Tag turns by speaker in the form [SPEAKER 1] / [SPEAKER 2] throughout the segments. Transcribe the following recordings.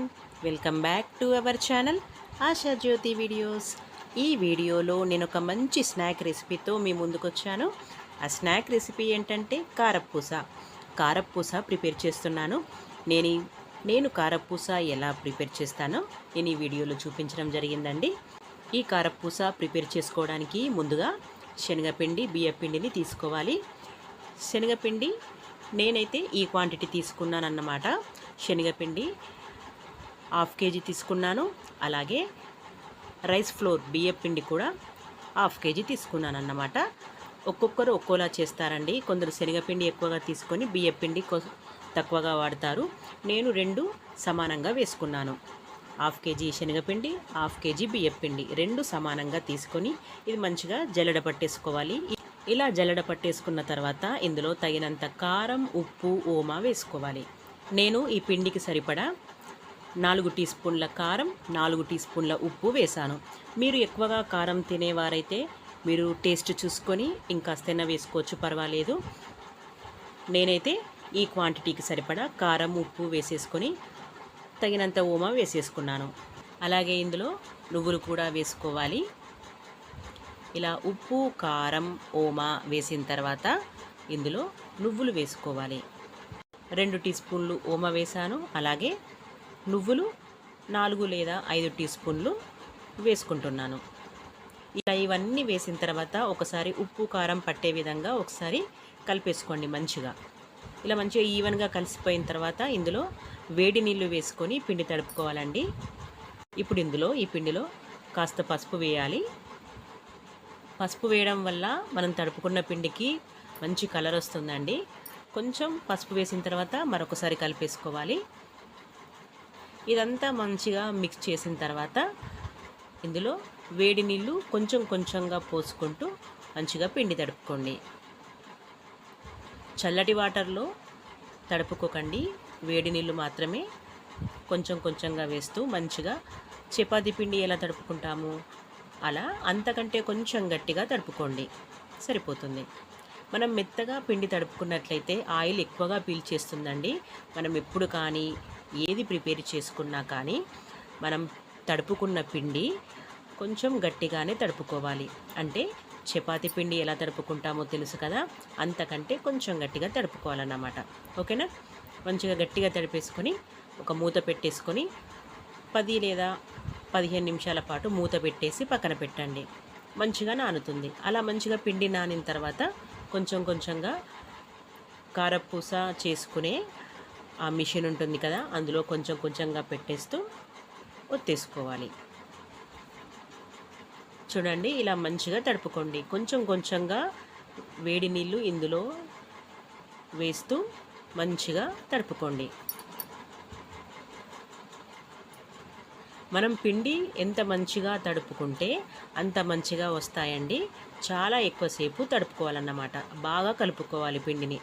[SPEAKER 1] Friend welcome back to our channel Asha Jyothi videos ఈ వీడియోలో నేను ఒక మంచి స్నాక్ రెసిపీతో మీ ముందుకు వచ్చాను ఆ స్నాక్ రెసిపీ ఏంటంటే కారపూస. కారపూస ప్రిపేర్ చేస్తున్నాను. నేను నేను కారపూస ఎలా ప్రిపేర్ చేస్తానో నేను ఈ వీడియోలో చూపించడం జరిగిందండి. ఈ కారపూస ప్రిపేర్ చేసుకోవడానికి ముందుగా శనగపిండి బియ్యపిండిని తీసుకోవాలి. శనగపిండి నేనైతే ఈ క్వాంటిటీ తీసుకున్నానన్నమాట. శనగపిండి హాఫ్ కేజీ తీసుకున్నాను. అలాగే రైస్ ఫ్లోర్ బియ్యపిండి కూడా హాఫ్ కేజీ తీసుకున్నాను అన్నమాట ఒక్కొక్కరు ఒక్కోలా చేస్తారండి. కొందరు శనగపిండి ఎక్కువగా తీసుకొని బియ్యపిండి కొ తక్కువగా వాడతారు. నేను రెండు సమానంగా వేసుకున్నాను. హాఫ్ కేజీ శనగపిండి హాఫ్ కేజీ బియ్యపిండి రెండు సమానంగా తీసుకొని ఇది మంచిగా జల్లెడ పట్టేసుకోవాలి. ఇలా జల్లెడ పట్టేసుకున్న తర్వాత ఇందులో తగినంత కారం ఉప్పు ఓమా వేసుకోవాలి. నేను ఈ పిండికి సరిపడా నాలుగు టీ స్పూన్ల కారం నాలుగు టీ స్పూన్ల ఉప్పు వేశాను. మీరు ఎక్కువగా కారం తినేవారైతే మీరు టేస్ట్ చూసుకొని ఇంకాస్తైనా వేసుకోవచ్చు పర్వాలేదు. నేనైతే ఈ క్వాంటిటీకి సరిపడా కారం ఉప్పు వేసేసుకొని తగినంత ఓమా వేసేసుకున్నాను. అలాగే ఇందులో నువ్వులు కూడా వేసుకోవాలి. ఇలా ఉప్పు కారం ఓమా వేసిన తర్వాత ఇందులో నువ్వులు వేసుకోవాలి. రెండు టీ స్పూన్లు ఓమ వేశాను. అలాగే నువ్వులు నాలుగు లేదా ఐదు టీ స్పూన్లు వేసుకుంటున్నాను. ఇలా ఇవన్నీ వేసిన తర్వాత ఒకసారి ఉప్పు కారం పట్టే విధంగా ఒకసారి కలిపేసుకోండి మంచిగా. ఇలా మంచిగా ఈవెన్గా కలిసిపోయిన తర్వాత ఇందులో వేడి నీళ్ళు వేసుకొని పిండి తడుపుకోవాలండి. ఇప్పుడు ఇందులో ఈ పిండిలో కాస్త పసుపు వేయాలి. పసుపు వేయడం వల్ల మనం తడుపుకున్న పిండికి మంచి కలర్ వస్తుందండి. కొంచెం పసుపు వేసిన తర్వాత మరొకసారి కలిపేసుకోవాలి. ఇదంతా మంచిగా మిక్స్ చేసిన తర్వాత ఇందులో వేడి నీళ్ళు కొంచెం కొంచెంగా పోసుకుంటూ మంచిగా పిండి తడుపుకోండి. చల్లటి వాటర్లో తడుపుకోకండి. వేడి నీళ్ళు మాత్రమే కొంచెం కొంచెంగా వేస్తూ మంచిగా చపాతీ పిండి ఎలా తడుపుకుంటాము? అలా అంతకంటే కొంచెం గట్టిగా తడుపుకోండి. సరిపోతుంది. మనం మెత్తగా పిండి తడుపుకున్నట్లయితే ఆయిల్ ఎక్కువగా పీల్చేస్తుందండి. మనం ఎప్పుడు కానీ ఏది ప్రిపేర్ చేసుకున్నా కానీ మనం తడుపుకున్న పిండి కొంచెం గట్టిగానే తడుపుకోవాలి. అంటే చపాతి పిండి ఎలా తడుపుకుంటామో తెలుసు కదా? అంతకంటే కొంచెం గట్టిగా తడుపుకోవాలన్నమాట. ఓకేనా? మంచిగా గట్టిగా తడిపేసుకొని ఒక మూత పెట్టేసుకొని పది లేదా పదిహేను నిమిషాల పాటు మూత పెట్టేసి పక్కన పెట్టండి. మంచిగా నానుతుంది. అలా మంచిగా పిండి నానిన తర్వాత కొంచెం కొంచెంగా కారపూస చేసుకునే ఆ మిషన్ ఉంటుంది కదా అందులో కొంచెం కొంచెంగా పెట్టేస్తూ ఒత్తేసుకోవాలి. చూడండి ఇలా మంచిగా తడుపుకోండి. కొంచెం కొంచెంగా వేడి నీళ్ళు ఇందులో వేస్తూ మంచిగా తడుపుకోండి. మనం పిండి ఎంత మంచిగా తడుపుకుంటే అంత మంచిగా వస్తాయండి. చాలా ఎక్కువసేపు తడుపుకోవాలన్నమాట. బాగా కలుపుకోవాలి పిండిని.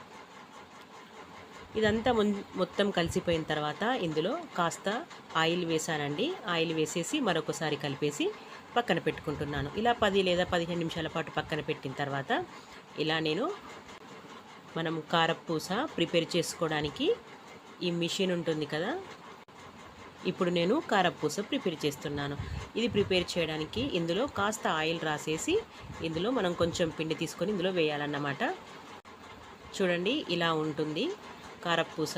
[SPEAKER 1] ఇదంతా ముం- మొత్తం కలిసిపోయిన తర్వాత ఇందులో కాస్త ఆయిల్ వేసానండి. ఆయిల్ వేసేసి మరొకసారి కలిపేసి పక్కన పెట్టుకుంటున్నాను. ఇలా పది లేదా పదిహేను నిమిషాల పాటు పక్కన పెట్టిన తర్వాత ఇలా నేను మనం కారపూస ప్రిపేర్ చేసుకోవడానికి ఈ మిషన్ ఉంటుంది కదా ఇప్పుడు నేను కారపూస ప్రిపేర్ చేస్తున్నాను. ఇది ప్రిపేర్ చేయడానికి ఇందులో కాస్త ఆయిల్ రాసేసి ఇందులో మనం కొంచెం పిండి తీసుకొని ఇందులో వేయాలన్నమాట. చూడండి ఇలా ఉంటుంది. కారపూస.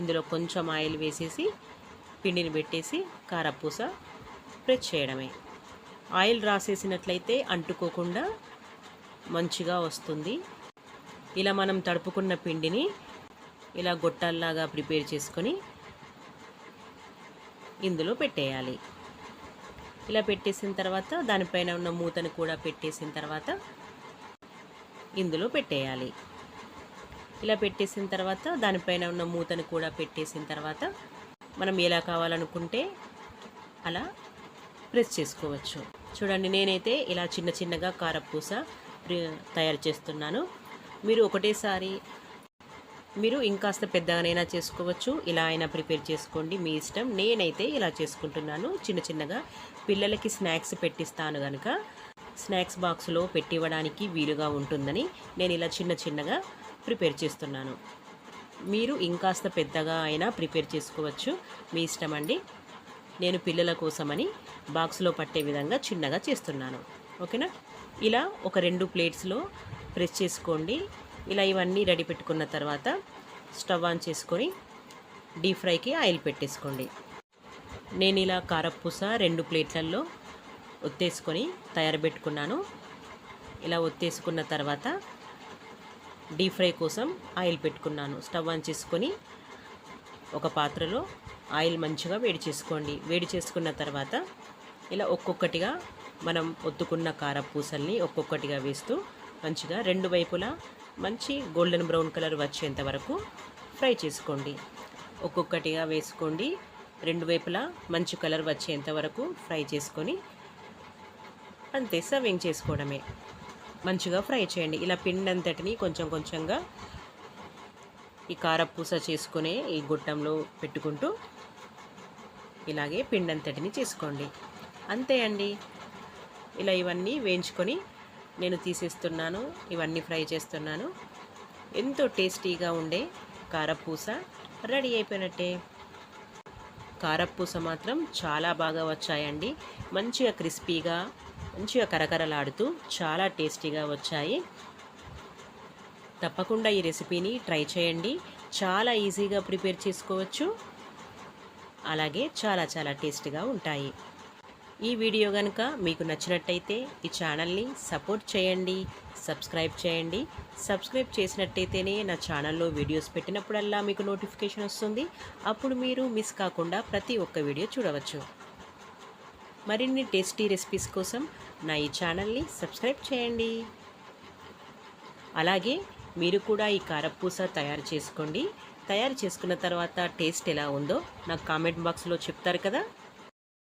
[SPEAKER 1] ఇందులో కొంచెం ఆయిల్ వేసేసి పిండిని పెట్టేసి కారపూస ప్రెస్ చేయడమే. ఆయిల్ రాసేసినట్లయితే అంటుకోకుండా మంచిగా వస్తుంది. ఇలా మనం తడుపుకున్న పిండిని ఇలా గొట్టాల్లాగా ప్రిపేర్ చేసుకొని ఇందులో పెట్టేయాలి. ఇలా పెట్టేసిన తర్వాత దానిపైన ఉన్న మూతను కూడా పెట్టేసిన తర్వాత ఇందులో పెట్టేయాలి. ఇలా పెట్టేసిన తర్వాత దానిపైన ఉన్న మూతను కూడా పెట్టేసిన తర్వాత మనం ఎలా కావాలనుకుంటే అలా ప్రెస్ చేసుకోవచ్చు. చూడండి నేనైతే ఇలా చిన్న చిన్నగా కారపూస ప్రి- తయారు చేస్తున్నాను. మీరు ఒకటేసారి మీరు ఇంకాస్త పెద్దగానైనా చేసుకోవచ్చు. ఇలా అయినా ప్రిపేర్ చేసుకోండి మీ ఇష్టం. నేనైతే ఇలా చేసుకుంటున్నాను. చిన్న చిన్నగా పిల్లలకి స్నాక్స్ పెట్టిస్తాను కనుక స్నాక్స్ బాక్స్లో పెట్టివ్వడానికి వీలుగా ఉంటుందని నేను ఇలా చిన్న చిన్నగా ప్రిపేర్ చేస్తున్నాను. మీరు ఇంకాస్త పెద్దగా అయినా ప్రిపేర్ చేసుకోవచ్చు. మీ ఇష్టం అండి. నేను పిల్లల కోసమని బాక్స్లో పట్టే విధంగా చిన్నగా చేస్తున్నాను. ఓకేనా? ఇలా ఒక రెండు ప్లేట్స్లో ప్రెస్ చేసుకోండి. ఇలా ఇవన్నీ రెడీ పెట్టుకున్న తర్వాత స్టవ్ ఆన్ చేసుకొని డీప్ ఫ్రైకి ఆయిల్ పెట్టేసుకోండి. నేను ఇలా కారపూస రెండు ప్లేట్లలో ఒత్తేసుకొని తయారు పెట్టుకున్నాను. ఇలా ఒత్తేసుకున్న తర్వాత డీప్ ఫ్రై కోసం ఆయిల్ పెట్టుకున్నాను. స్టవ్ ఆన్ చేసుకొని ఒక పాత్రలో ఆయిల్ మంచిగా వేడి చేసుకోండి. వేడి చేసుకున్న తర్వాత ఇలా ఒక్కొక్కటిగా మనం ఒత్తుకున్న కారపూసల్ని ఒక్కొక్కటిగా వేస్తూ మంచిగా రెండు వైపులా మంచి గోల్డెన్ బ్రౌన్ కలర్ వచ్చేంత వరకు ఫ్రై చేసుకోండి. ఒక్కొక్కటిగా వేసుకోండి. రెండు వైపులా మంచి కలర్ వచ్చేంత వరకు ఫ్రై చేసుకొని అంతే సర్వింగ్ చేసుకోవడమే. మంచిగా ఫ్రై చేయండి. ఇలా పిండి అంతటిని కొంచెం కొంచెంగా ఈ కారపూస చేసుకునే ఈ గుట్టంలో పెట్టుకుంటూ ఇలాగే పిండి అంతటిని చేసుకోండి. అంతే అండి. ఇలా ఇవన్నీ వేయించుకొని నేను తీసేస్తున్నాను. ఇవన్నీ ఫ్రై చేస్తున్నాను. ఎంతో టేస్టీగా ఉండే కారపూస రెడీ అయిపోయినట్టే. కారపూస మాత్రం చాలా బాగా వచ్చాయండి. మంచిగా క్రిస్పీగా మంచిగా కరకరలాడుతూ చాలా టేస్టీగా వచ్చాయి. తప్పకుండా ఈ రెసిపీని ట్రై చేయండి. చాలా ఈజీగా ప్రిపేర్ చేసుకోవచ్చు. అలాగే చాలా చాలా టేస్టీగా ఉంటాయి. ఈ వీడియో కనుక మీకు నచ్చినట్టయితే ఈ ఛానల్ని సపోర్ట్ చేయండి సబ్స్క్రైబ్ చేయండి. సబ్స్క్రైబ్ చేసినట్టయితేనే నా ఛానల్లో వీడియోస్ పెట్టినప్పుడల్లా మీకు నోటిఫికేషన్ వస్తుంది. అప్పుడు మీరు మిస్ కాకుండా ప్రతి ఒక్క వీడియో చూడవచ్చు. మరిన్ని టేస్టీ రెసిపీస్ కోసం నా ఈ ఛానల్ని సబ్స్క్రైబ్ చేయండి. అలాగే మీరు కూడా ఈ కారపూస తయారు చేసుకోండి. తయారు చేసుకున్న తర్వాత టేస్ట్ ఎలా ఉందో నాకు కామెంట్ బాక్స్లో చెప్తారు కదా.